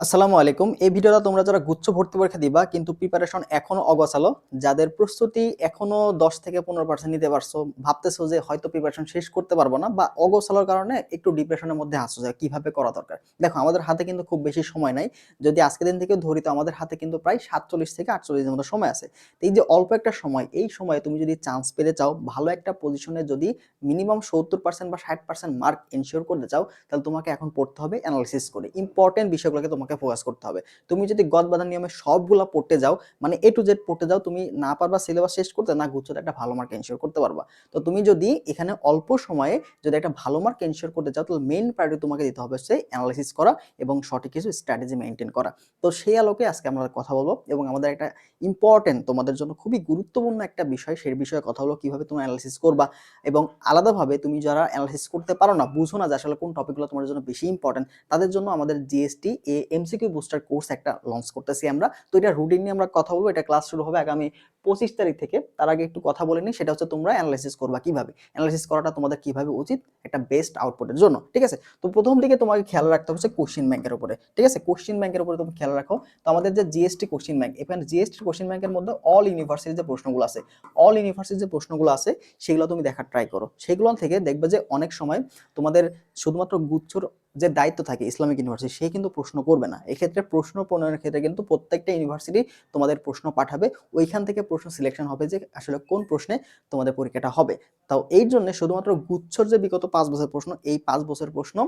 আসসালামু আলাইকুম। এই ভিডিওটা তোমরা যারা গুচ্ছ ভর্তি পরীক্ষা দিবা, কিন্তু প্রিপারেশন এখনও অগোছালো, যাদের প্রস্তুতি এখনও দশ থেকে পনেরো পার্সেন্ট নিতে পারছ, ভাবতেছো যে হয়তো প্রিপারেশন শেষ করতে পারব না বা অগোছালোর কারণে একটু ডিপ্রেশনের মধ্যে আসছো যে কীভাবে করা দরকার। দেখো, আমাদের হাতে কিন্তু খুব বেশি সময় নাই। যদি আজকে দিন থেকে ধরি, তো আমাদের হাতে কিন্তু প্রায় সাতচল্লিশ থেকে আটচল্লিশের মতো সময় আছে। এই যে অল্প একটা সময়, এই সময়ে তুমি যদি চান্স পেতে চাও, ভালো একটা পজিশনে যদি মিনিমাম সত্তর পার্সেন্ট বা ষাট পার্সেন্ট মার্ক এনশিওর করতে চাও, তাহলে তোমাকে এখন পড়তে হবে অ্যানালিসিস করে। ইম্পর্টেন্ট বিষয়গুলোকে তোমাকে ফোকাস করতে হবে। তুমি যদি গদ বাঁধার নিয়মে সবগুলা পড়তে যাও মানে এ টু জেড পড়তে যাও, তুমি না পারবা সিলেবাস শেষ করতে, না গুচ্ছতে একটা ভালো মার্ক এনশিওর করতে পারবা। তো তুমি যদি এখানে অল্প সময়ে যদি একটা ভালো মার্ক এনশিওর করতে চাও তাহলে মেইন প্রায়োরিটি তোমাকে দিতে হবে হচ্ছে অ্যানালিসিস করা এবং সঠিক কিছু স্ট্র্যাটেজি মেনটেন করা। তো সেই আলোকে আজকে আমরা কথা বলব এবং আমাদের একটা ইম্পর্টেন্ট তোমাদের জন্য খুবই গুরুত্বপূর্ণ একটা বিষয়, সেই বিষয়ে কথা হলো কীভাবে তুমি অ্যানালিসিস করবা এবং আলাদাভাবে তুমি যারা অ্যানালিসিস করতে পারো না, বুঝো না যে আসলে কোন টপিকগুলো তোমার জন্য বেশি ইম্পর্টেন্ট তাদের জন্য আমাদের জিএসটি এ এমসিকিউ বুস্টার কোর্স একটা লঞ্চ করতেছি আমরা। তো এটা রুটিন নিয়ে আমরা কথা বলব। এটা ক্লাস শুরু হবে আগামী পঁচিশ তারিখ থেকে। তার আগে একটু কথা বলে নিই। সেটা হচ্ছে তোমরা অ্যানালাইসিস করবা কীভাবে? অ্যানালাইসিস করাটা তোমাদের কীভাবে উচিত? একটা বেস্ট আউটপুটের জন্য। ঠিক আছে? তো প্রথম দিকে তোমাকে খেয়াল রাখতে হচ্ছে কোশ্চিন ব্যাংকের উপরে। ঠিক আছে? কোশ্চিন ব্যাংকের উপরে তুমি খেয়াল রাখো। তো আমাদের যে জিএসটি কোশ্চিন ব্যাংক এখানে জিএসটি কোশ্চিন ব্যাংকের মধ্যে অল ইউনিভার্সিটির যে প্রশ্নগুলো আছে অল ইউনিভার্সিটির যে প্রশ্নগুলো আছে, সেগুলো তুমি দেখার ট্রাই করো। সেগুলো থেকে দেখবে যে অনেক সময় তোমাদের শুধুমাত্র গুচ্ছর যে দায়িত্ব থাকে ইসলামিক ইউনিভার্সিটি, সে কিন্তু প্রশ্ন করবে না। এক্ষেত্রে প্রশ্ন প্রণয়নের ক্ষেত্রে কিন্তু প্রত্যেকটা ইউনিভার্সিটি তোমাদের প্রশ্ন পাঠাবে। ওইখান থেকে প্রশ্ন সিলেকশন হবে যে আসলে কোন প্রশ্নে তোমাদের পরীক্ষাটা হবে। তাও এই জন্য শুধুমাত্র গুচ্ছর যে বিগত পাঁচ বছর প্রশ্ন, এই পাঁচ বছর প্রশ্ন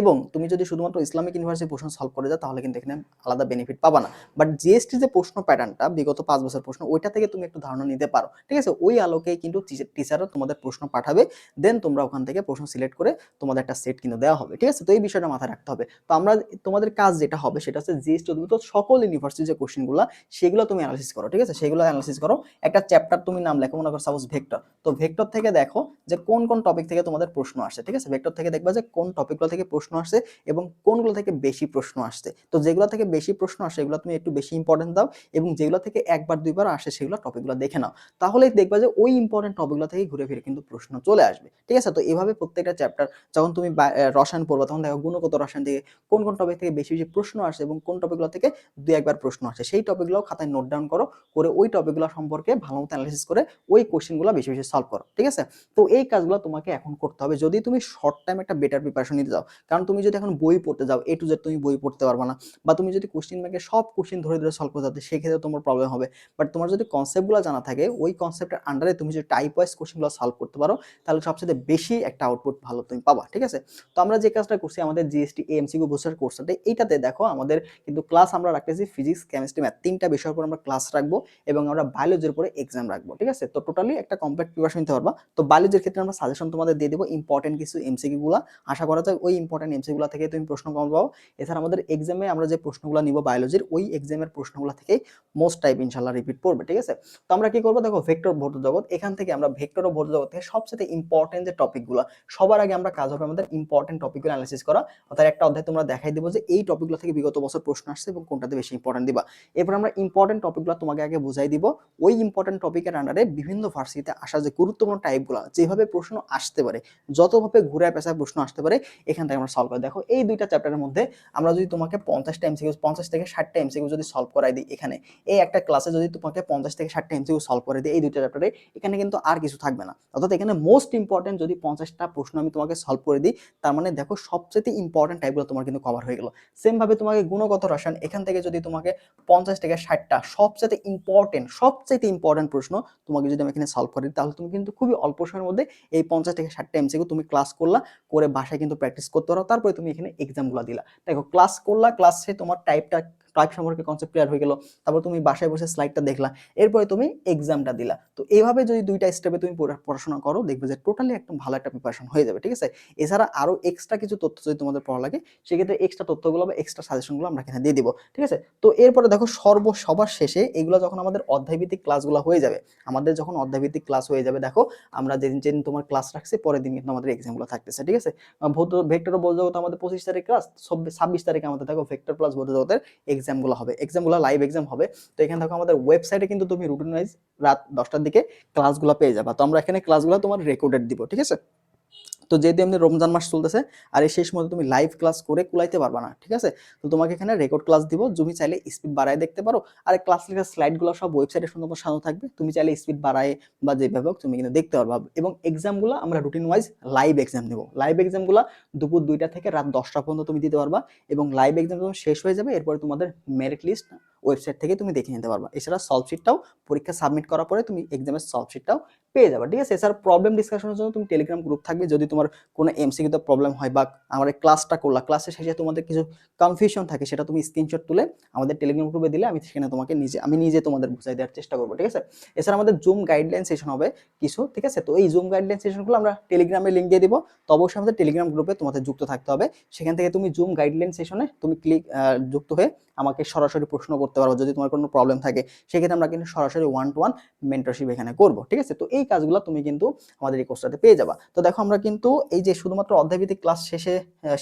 এবং তুমি যদি শুধুমাত্র ইসলামিক ইউনিভার্সিটি প্রশ্ন সলভ করে যাও, তাহলে কিন্তু এখানে আলাদা বেনিফিট পাবা না। বাট জিএসটি যে প্রশ্ন প্যাটার্নটা বিগত পাঁচ বছর প্রশ্ন, ওইটা থেকে তুমি একটু ধারণা নিতে পারো। ঠিক আছে? ওই আলোকে কিন্তু টিচাররা তোমাদের প্রশ্ন পাঠাবে দেন তোমরা ওখান থেকে প্রশ্ন সিলেক্ট করে তোমাদের একটা সেট কিন্তু দেওয়া হবে। ঠিক আছে? তো এই বিষয়টা মাথায় রাখতে হবে। তো আমরা তোমাদের কাজ যেটা হবে সেটা হচ্ছে জিএসটি অধিভুক্ত সকল ইউনিভার্সিটি যে কোশ্চেনগুলো সেগুলো তুমি অ্যানালিসিস করো, ঠিক আছে? সেগুলো অ্যানালিসিস করো। একটা চ্যাপ্টার তুমি নাম লেখো, মনে করো সাপোজ ভেক্টর তো ভেক্টর থেকে দেখো যে কোন কোন টপিক থেকে তোমাদের প্রশ্ন আসছে, ঠিক আছে? ভেক্টর থেকে দেখবা যে কোন টপিকগুলো থেকে প্রশ্ন আসছে এবং কোনগুলো থেকে বেশি প্রশ্ন আসছে। তো যেগুলো থেকে বেশি প্রশ্ন আসে, এগুলো তুমি একটু বেশি ইম্পর্টেন্ট দাও এবং যেগুলো থেকে একবার, দুইবার আসে, সেগুলো টপিকগুলো দেখে নাও। তাহলেই দেখবা যে ওই ইম্পর্টেন্ট টপিকগুলো থেকে ঘুরে ফিরে কিন্তু প্রশ্ন চলে আসবে, ঠিক আছে? তো এভাবে প্রত্যেকটা চ্যাপ্টার যখন তুমি রসায়ন পড়বা, তখন দেখো গুণগত রসায়ন থেকে কোন কোন টপিক থেকে বেশি বেশি প্রশ্ন আসে এবং কোন টপিকগুলো থেকে দু একবার প্রশ্ন আসে, সেই টপিকগুলো খাতায় নোট ডাউন করো, করে ওই টপিকগুলো সম্পর্কে ভালো মতো অ্যানালিসিস করে ওই কোশ্চেনগুলো বেশি বেশি সলভ করো, ঠিক আছে? তো এই কাজগুলো তোমাকে এখন করতে হবে। যদি তুমি শর্ট টাইম একটা বেটার প্রিপারেশন নিতে যাও কারণ তুমি যদি এখন বই পড়তে যাও এ টু জেড তুমি বই পড়তে পারবে না, বা তুমি যদি কোশ্চেন ব্যাংকে সব কোশ্চেন ধরে ধরে সলভ করতে সেক্ষেত্রে তোমার প্রবলেম হবে। বাট তোমার যদি কনসেপ্টগুলো জানা থাকে, ওই কনসেপ্টের আন্ডারে তুমি যদি টাইপ ওয়াইজ কোশ্চেনগুলো সলভ করতে পারো, তাহলে সবচেয়ে বেশি একটা আউটপুট ভালো তুমি পাবা, ঠিক আছে? তো আমরা যে কাজটা করছি, আমাদের জিএসটি এমসিকিউ বুস্টার কোর্সটাতে এইটাতে দেখো আমাদের কিন্তু ক্লাস আমরা রাখতেছি ফিজিক্স কেমিস্ট্রি ম্যাথ তিনটা বিষয়ের উপর আমরা ক্লাস রাখব এবং আমরা বায়োলজির উপরে এক্সাম রাখব, ঠিক আছে? তো টোটালি একটা কমপ্লিট প্রিপারেশন নিতে পারবা। তো বায়োলজির ক্ষেত্রে আমরা সাজেশন তোমাদের দিয়ে দেবো ইম্পর্টেন্ট কিছু এমসিকিউ গুলা। আশা করা যায় ওই ইম্পর্টেন্ট এমসিকিউ থেকে তুমি প্রশ্ন কম পাবো এছাড়া আমাদের এক্সামে আমরা যে প্রশ্নগুলো নিব বায়োলজির ওই এক্সামের প্রশ্নগুলো থেকেই মোস্ট টাইপ ইনশাল্লাহ রিপিট পড়বে, ঠিক আছে? তো আমরা কি করব? দেখো ভেক্টর ভৌত জগৎ। এখান থেকে আমরা ভেক্টর ও ভৌত জগৎ থেকে সবচেয়ে ইম্পর্টেন্ট যে টপিকগুলো সবার আগে আমরা কাজ হবে আমাদের ইম্পর্টেন্ট টপিকগুলো অ্যানালিসিস করা। অর্থাৎ একটা অধ্যায় তোমরা দেখাই দেবো যে এই টপিকগুলো থেকে বিগত বছর প্রশ্ন আসছে এবং কোনটাতে বেশি ইম্পর্টেন্ট দিবা। এরপর আমরা ইম্পর্টেন্ট টপিকগুলো তোমাকে আগে বুঝাই দিব। ওই ইম্পর্টেন্ট টপিকের আন্ডারে বিভিন্ন ভার্সিটিতে আসা যে গুরুত্বপূর্ণ টাইপগুলো যেভাবে প্রশ্ন আসতে পারে, যতভাবে ঘুরে পেশায় প্রশ্ন আসতে পারে, এখান থেকে আমরা সলভ করে দেখো। এই দুইটা চ্যাপ্টারের মধ্যে আমরা যদি তোমাকে পঞ্চাশটা এমসিকিউ পঞ্চাশ থেকে ষাটটা এমসিকিউ যদি সলভ করাই দিই এখানে, এই একটা ক্লাসে যদি তোমাকে পঞ্চাশ থেকে ষাটটা এমসিকিউ সলভ করে দিই এই দুইটা চ্যাপ্টারে এখানে কিন্তু আর কিছু থাকবে না। অর্থাৎ এখানে মোস্ট ইম্পর্টেন্ট যদি পঞ্চাশটা প্রশ্ন আমি তোমাকে সলভ করে দিই, তার মানে দেখো সবচেয়ে ইম্পর্টেন্ট টাইপগুলো তোমার কিন্তু কভার হয়ে গেল। সেম ভাবে তোমাকে গুণগত রসায়ন, এখান থেকে যদি তোমাকে পঞ্চাশ থেকে ষাটটা সবচেয়ে ইম্পর্টেন্ট সবচেয়ে ইম্পর্টেন্ট প্রশ্ন তোমাকে যদি আমি এখানে সলভ করি, তাহলে তুমি কিন্তু খুবই অল্প সময়ের মধ্যে এই পঞ্চাশ থেকে ষাটটা এমসিকিউ তুমি ক্লাস করলা, করে বাসায় কিন্তু প্র্যাকটিস করতে পারো। তারপরে তুমি এখানে এক্সামগুলো দিলা। দেখো ক্লাস করলা ক্লাসে তোমার টাইপটা টাইপ সম্পর্কে কনসেপ্ট ক্লিয়ার হয়ে গেল। তারপর তুমি বাসায় বসে স্লাইডটা দেখলা। এরপরে তুমি এক্সামটা দিলা। তো এইভাবে যদি দুইটা স্টেপে তুমি পড়াশোনা করো, দেখবে যে টোটালি একদম ভালো একটা প্রিপারেশন হয়ে যাবে, ঠিক আছে? এছাড়া আরও এক্সট্রা কিছু তথ্য যদি তোমাদের পড়া লাগে, সেক্ষেত্রে এক্সট্রা তথ্যগুলো বা এক্সট্রা সাজেশনগুলো আমরা এখানে দিয়ে দিব, ঠিক আছে? তো এরপরে দেখো সর্ব সবার শেষে এগুলো যখন আমাদের অধ্যায়ভিত্তিক ক্লাসগুলো হয়ে যাবে, আমাদের যখন অধ্যায়ভিত্তিক ক্লাস হয়ে যাবে, দেখো, আমরা যেদিন যেদিন তোমার ক্লাস রাখছি, পরের দিন কিন্তু আমাদের এক্সামগুলো থাকতেছে, ঠিক আছে? ভৌত ভেক্টর জগৎ আমাদের পঁচিশ তারিখ ক্লাস ছাব্বিশ তারিখে আমাদের দেখো ভেক্টর প্লাস ভৌত জগতের এক্সামগুলো হবে। এক্সামগুলো লাইভ এক্সাম হবে। তো এখানে থাকো আমাদের ওয়েবসাইটে কিন্তু তুমি রুটিন ওয়াইজ রাত দশটার দিকে ক্লাসগুলো পেয়ে যাবা। তো আমরা এখানে ক্লাসগুলো তোমার রেকর্ডেড দিব, ঠিক আছে? তো যেহেতু এমনি রমজান মাস চলতেছে, আর এই শেষ মধ্যে তুমি লাইভ ক্লাস করে কুলাইতে পারবা না, ঠিক আছে? তো তোমাকে এখানে রেকর্ড ক্লাস দিব, তুমি চাইলে স্পিড বাড়ায় দেখতে পারো, আর ক্লাস লেখার স্লাইডগুলো সব ওয়েবসাইটে সুন্দর সাজানো থাকবে, তুমি চাইলে স্পিড বাড়ায় বা যেভাবে হোক তুমি কিন্তু দেখতে পারবা। এবং এক্সামগুলো আমরা রুটিন ওয়াইজ লাইভ এক্সাম দেবো লাইভ এক্সামগুলো দুপুর দুইটা থেকে রাত দশটা পর্যন্ত তুমি দিতে পারবা, এবং লাইভ এক্সাম যখন শেষ হয়ে যাবে, এরপরে তোমাদের মেরিট লিস্ট ওয়েবসাইট থেকে তুমি দেখে নিতে পারবা। এছাড়া সলভশিটটাও পরীক্ষা সাবমিট করার পরে তুমি এক্সামের সলভশিটটাও পেয়ে যাবে। ঠিক আছে? এছাড়া প্রবলেম ডিসকাশনের জন্য তুমি টেলিগ্রাম গ্রুপ থাকবে। যদি তোমার কোনো এমসিকিউতে প্রবলেম হয় বা আমার ক্লাসটা করলা ক্লাসের শেষে তোমাদের কিছু কনফিউশন থাকে, সেটা তুমি স্ক্রিনশট তুলে আমাদের টেলিগ্রাম গ্রুপে দিলে আমি সেখানে তোমাকে নিজে, আমি নিজে তোমাদের বুঝাই দেওয়ার চেষ্টা করব। ঠিক আছে? এছাড়া আমাদের জুম গাইডলাইন সেশন হবে কিছু। ঠিক আছে? তো এই জুম গাইডলাইন সেশনগুলো আমরা টেলিগ্রামে লিঙ্ক দিয়ে দিব। তো অবশ্যই আমাদের টেলিগ্রাম গ্রুপে তোমাদের যুক্ত থাকতে হবে। সেখান থেকে তুমি জুম গাইডলাইন সেশনে তুমি ক্লিক যুক্ত হয়ে আমাকে সরাসরি প্রশ্ন করতে পারব যদি তোমার কোনো প্রবলেম থাকে, সেক্ষেত্রে আমরা কিন্তু সরাসরি ওয়ান টু ওয়ান মেন্টরশিপ এখানে করব, ঠিক আছে? তো এই কাজগুলো তুমি কিন্তু আমাদের এই কোর্সটাতে পেয়ে যাবা। তো দেখো আমরা কিন্তু এই যে শুধুমাত্র অধ্যায়ভিত্তিক ক্লাস শেষে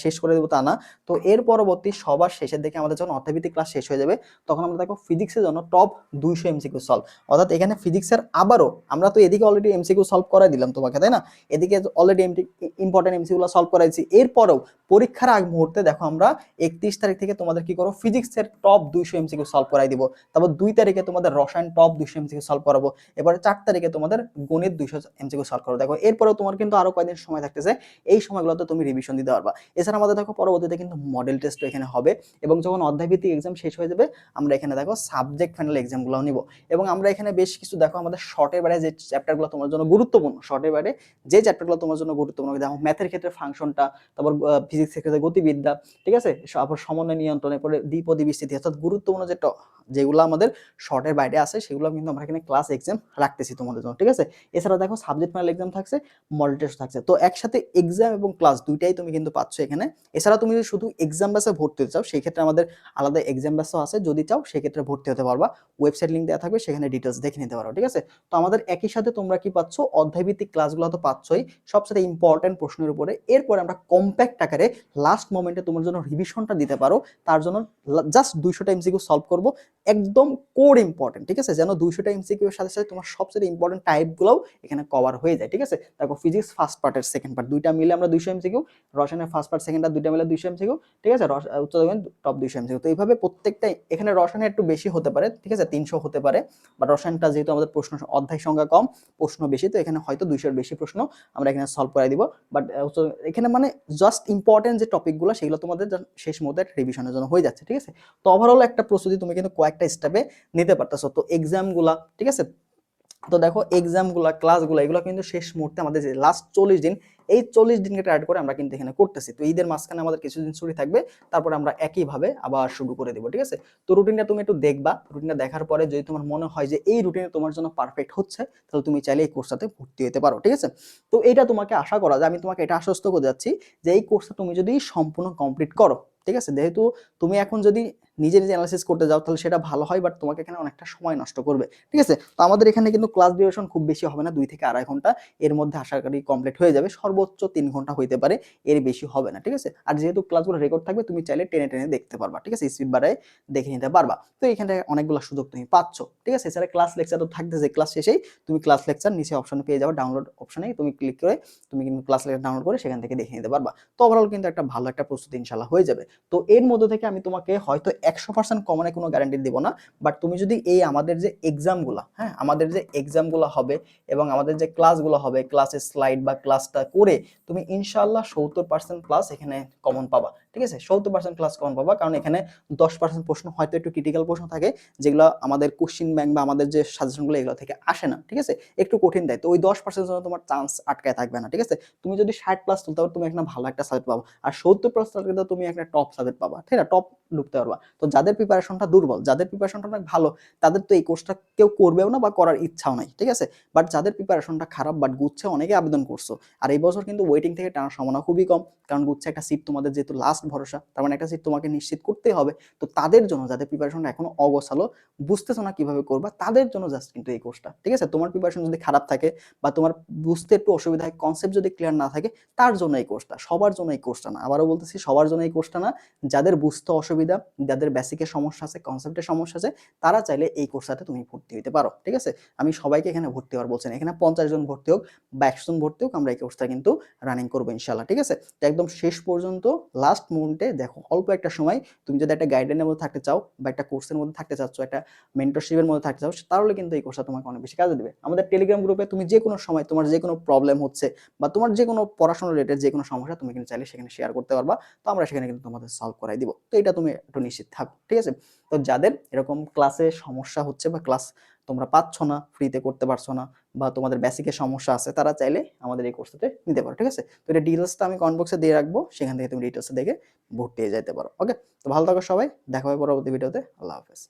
শেষ করে দেবো তা না, তো এর পরবর্তী সবার শেষের দিকে আমাদের যখন অধ্যায়ভিত্তিক ক্লাস শেষ হয়ে যাবে, তখন আমরা দেখো ফিজিক্সের জন্য টপ দুইশো এমসিকিউ সলভ অর্থাৎ এখানে ফিজিক্সের আবারও আমরা তো এদিকে অলরেডি এমসিকিউ সলভ করাই দিলাম তোমাকে, তাই না? এদিকে অলরেডি ইম্পর্টেন্ট এমসিকিউগুলো সলভ করাইছি, এরপরেও পরীক্ষার আগ মুহূর্তে দেখো আমরা একত্রিশ তারিখ থেকে তোমাদের কি করো ফিজিক্সের টপ দুইশো এমসিকিউ সলভ করাই দিব। তারপর দুই তারিখে তোমাদের রসায়ন টপ দুইশো এমসিকিউ সলভ করাবো। এবারে চার তারিখে তোমাদের গণিত দুইশো এমসিকিউ সলভ করো দেখো, এরপরেও তোমার কিন্তু আরও কয়েকদিন সময় থাকতেছে। এই সময়গুলোতে তুমি রিভিশন দিতে পারবা। এছাড়া আমাদের দেখো পরবর্তীতে কিন্তু মডেল টেস্ট এখানে হবে এবং যখন অধ্যায়ভিত্তিক এক্সাম শেষ হয়ে যাবে, আমরা এখানে দেখো সাবজেক্ট ফাইনাল এক্সামগুলো নিব। এবং আমরা এখানে বেশ কিছু দেখো আমাদের শর্টের বাইরে যে চ্যাপ্টারগুলো তোমার জন্য গুরুত্বপূর্ণ শর্টের বাইরে যে চ্যাপ্টারগুলো তোমার জন্য গুরুত্বপূর্ণ যেমন ম্যাথের ক্ষেত্রে ফাংশনটা তারপর ফিজিক্সের ক্ষেত্রে গতিবিদ্যা, ঠিক আছে? তারপর সমন্বয় নিয়ন্ত্রণ, এরপরে দ্বিপদী বিস্তৃতি, অর্থাৎ গুরুত্বপূর্ণ যে যেগুলো আমাদের শর্টের বাইরে আছে, সেগুলো কিন্তু আমরা এখানে ক্লাস এক্সাম রাখতেছি তোমাদের জন্য, ঠিক আছে? এছাড়া দেখো সাবজেক্ট ফাইনাল এক্সাম থাকছে মডেল টেস্ট থাকছে। তো একসাথে এক্সাম এবং ক্লাস দুইটাই তুমি কিন্তু পাচ্ছ এখানে। এছাড়া তুমি যদি শুধু এক্সাম ব্যাসে ভর্তি হতে চাও সেই ক্ষেত্রে আমাদের আলাদা এক্সাম ব্যাসও আছে। যদি চাও, সেক্ষেত্রে ভর্তি হতে পারবা। ওয়েবসাইট লিঙ্ক দেওয়া থাকবে, সেখানে ডিটেলস দেখে নিতে পারো, ঠিক আছে? তো আমাদের একই সাথে তোমরা কি পাচ্ছ? অধ্যায়ভিত্তিক ক্লাসগুলো তো পাচ্ছই। সবচেয়ে ইম্পর্টেন্ট প্রশ্নের উপরে। এরপরে আমরা কম্প্যাক্ট আকারে লাস্ট মোমেন্টে তোমার জন্য রিভিশনটা দিতে পারো। তার জন্য জাস্ট দুইশোটা এমসিকিউ সলভ করব। একদম কোর ইম্পর্টেন্ট ঠিক আছে? যেন দুইশোটা এমসিকিউ এর সাথে সাথে তোমার সবচেয়ে ইম্পর্টেন্ট টাইপগুলোও এখানে কভার হয়ে যায়, ঠিক আছে? দেখো ফিজিক্স ফার্স্ট পার্টের সেকেন্ড পার্ট দুইটা মিলে আমরা দুইশো এমসিকিউ রসায়নের ফার্স্ট পার্ট সেকেন্ড পার্ট দুইটা মিলে দুইশো এমসিকিউ ঠিক আছে? রস- উচ্চ টপ দুইশো এমসিকিউ তো এইভাবে প্রত্যেকটা এখানে রসায়নে একটু বেশি হতে পারে, ঠিক আছে? তিনশো হতে পারে বা রসায়নটা যেহেতু আমাদের প্রশ্ন, অধ্যায় সংখ্যা কম, প্রশ্ন বেশি, তো এখানে হয়তো দুইশোর বেশি প্রশ্ন আমরা এখানে সলভ করে দিব। বাট এখানে মানে জাস্ট ইম্পর্টেন্ট যে টপিকগুলো সেগুলো তোমাদের শেষ একটা রিভিশনের জন্য হয়ে যাচ্ছে, ঠিক আছে? তো ওভারঅল একটা প্রস্তুতি তুমি কিন্তু কয়েকটা স্টেপে নিতে পারতেছো। তো এক্সামগুলা ঠিক আছে? তো দেখো এক্সামগুলা ক্লাসগুলো এগুলো কিন্তু শেষ মুহূর্তে আমাদের যে লাস্ট চল্লিশ দিন, এই চল্লিশ দিনকে টার্গেট করে আমরা কিন্তু এখানে করতেছি। তো ঈদের মাঝখানে আমাদের কিছুদিন ছুটি থাকবে, তারপরে আমরা একইভাবে আবার শুরু করে দেবো, ঠিক আছে? তো রুটিনটা তুমি একটু দেখবা। রুটিনটা দেখার পরে যদি তোমার মনে হয় যে এই রুটিনে তোমার জন্য পারফেক্ট হচ্ছে, তাহলে তুমি চাইলে এই কোর্সটাতে ভর্তি হতে পারো, ঠিক আছে? তো এটা তোমাকে আশা করা যায়। আমি তোমাকে এটা আশ্বস্ত করে যাচ্ছি যে এই কোর্সটা তুমি যদি সম্পূর্ণ কমপ্লিট করো ঠিক আছে? যেহেতু তুমি এখন যদি নিজে নিজে অ্যানালাইসিস করতে যাও, তাহলে সেটা ভালো হয় বাট তোমাকে এখানে অনেকটা সময় নষ্ট করবে। ঠিক আছে? তো আমাদের এখানে কিন্তু ক্লাস ডিউরেশন খুব বেশি হবে না, দুই থেকে আড়াই ঘণ্টা। এর মধ্যে আশা করি কমপ্লিট হয়ে যাবে। সর্বোচ্চ তিন ঘণ্টা হইতে পারে, এর বেশি হবে না, ঠিক আছে? আর যেহেতু ক্লাসগুলো রেকর্ড থাকবে, তুমি চাইলে টেনে টেনে দেখতে পারবা, ঠিক আছে? স্পিড বাড়ায় দেখে নিতে পারবা। তো এখানে অনেকগুলো সুযোগ তুমি পাচ্ছ, ঠিক আছে? এছাড়া ক্লাস লেকচার তো থাকতেছে ক্লাস শেষেই তুমি ক্লাস লেকচার নিচে অপশনে পেয়ে যাবে ডাউনলোড অপশনে তুমি ক্লিক করে তুমি কিন্তু ক্লাস লেকচার ডাউনলোড করে সেখান থেকে দেখে নিতে পারবা। তো ওভারঅল কিন্তু একটা ভালো একটা প্রস্তুতি ইনশাল্লাহ হয়ে যাবে। তো এর মধ্যে থেকে আমি তোমাকে হয়তো একশো পার্সেন্ট কমনে কোনো গ্যারান্টি দিব না। বাট তুমি যদি এই আমাদের যে এক্সামগুলো হ্যাঁ আমাদের যে এক্সামগুলো হবে এবং আমাদের যে ক্লাসগুলো হবে ক্লাসের স্লাইড বা ক্লাসটা করে তুমি ইনশাল্লাহ সত্তর পার্সেন্ট প্লাস এখানে কমন পাবা। ঠিক আছে? সত্তর পার্সেন্ট ক্লাস কমন পাবা। কারণ এখানে দশ পার্সেন্ট প্রশ্ন হয়তো একটু ক্রিটিক্যাল প্রশ্ন থাকে, যেগুলো আমাদের কোশ্চিন ব্যাংক বা আমাদের যে সাজেশনগুলো এগুলো থেকে আসে না, ঠিক আছে? একটু কঠিন দেয়। তো ওই দশ পার্সেন্ট জন্য তোমার চান্স আটকায় থাকবে না, ঠিক আছে? তুমি যদি ষাট প্লাস তুলতে পারো, তুমি একটা ভালো একটা সাবজেক্ট পাবা। আর সত্তর প্লাস তুলতে তুমি একটা টপ সাবজেক্ট পাবা, ঠিক আছে? টপ ঢুকতে পারবা। তো যাদের প্রিপারেশনটা দুর্বল, যাদের প্রিপারেশনটা অনেক ভালো, তাদের তো এই কোর্সটা কেউ করবেও না বা করার ইচ্ছাও নাই, ঠিক আছে? বাট যাদের প্রিপারেশনটা খারাপ বাট গুচ্ছে অনেকে আবেদন করছ। আর এই বছর কিন্তু ওয়েটিং থেকে টানার সম্ভাবনা খুবই কম। কারণ গুচ্ছে একটা সিট তোমাদের যেহেতু লাস্ট ভরসা, তার মানে একটা সিট তোমাকে নিশ্চিত করতেই হবে। তো তাদের জন্য যাদের প্রিপারেশনটা এখনও অগোছালো, বুঝতেছো না কীভাবে করবা, তাদের জন্য জাস্ট কিন্তু এই কোর্সটা ঠিক আছে? তোমার প্রিপারেশন যদি খারাপ থাকে বা তোমার বুঝতে একটু অসুবিধা হয় কনসেপ্ট যদি ক্লিয়ার না থাকে, তার জন্য এই কোর্সটা সবার জন্য এই কোর্সটা না। আবারও বলতেছি, সবার জন্য এই কোর্সটা না। যাদের বুঝতে অসুবিধা, যাদের বেসিকের সমস্যা আছে কনসেপ্টের সমস্যা আছে, তারা চাইলে এই কোর্সটাতে তুমি ভর্তি হতে পারো, ঠিক আছে? আমি সবাইকে এখানে ভর্তি হওয়ার বলছি না, এখানে পঞ্চাশ জন ভর্তি হোক বা একশো জন ভর্তি হোক, আমরা এই কোর্সটা কিন্তু রানিং করব ইনশাল্লাহ ঠিক আছে? একদম শেষ পর্যন্ত লাস্ট মুমেন্টে দেখো, অল্প একটা সময় তুমি যদি একটা গাইডলাইনের মধ্যে থাকতে চাও বা একটা কোর্সের মধ্যে থাকতে চাচ্ছ, একটা মেন্টরশিপের মধ্যে থাকতে চাও, তাহলে কিন্তু এই কোর্সটা তোমাকে অনেক বেশি কাজে দেবে। আমাদের টেলিগ্রাম গ্রুপে তুমি যে কোনো সময় তোমার যে কোনো প্রবলেম হচ্ছে বা তোমার যে কোনো পড়াশোনা রিলেটেড যে কোনো সমস্যা, তুমি কিন্তু চাইলে সেখানে শেয়ার করতে পারবা। তো আমরা সেখানে কিন্তু তোমাদের সলভ করাই দিব। তো এটা তুমি একটু নিশ্চিত থাকো, ঠিক আছে? তো যাদের এরকম ক্লাসে সমস্যা হচ্ছে বা ক্লাস তোমরা পাচ্ছ না ফ্রিতে করতে পারছ না বা তোমাদের বেসিকের সমস্যা আছে, তারা চাইলে আমাদের এই কোর্সটাতে নিতে পারো, ঠিক আছে? তো এটা ডিটেলসটা আমি কমেন্ট বক্সে দিয়ে রাখব, সেখান থেকে তুমি ডিটেলসে দেখে ভর্তি হয়ে যেতে পারো ওকে তো ভালো থাকো সবাই, দেখা হবে পরবর্তী ভিডিওতে আল্লাহ হাফেজ।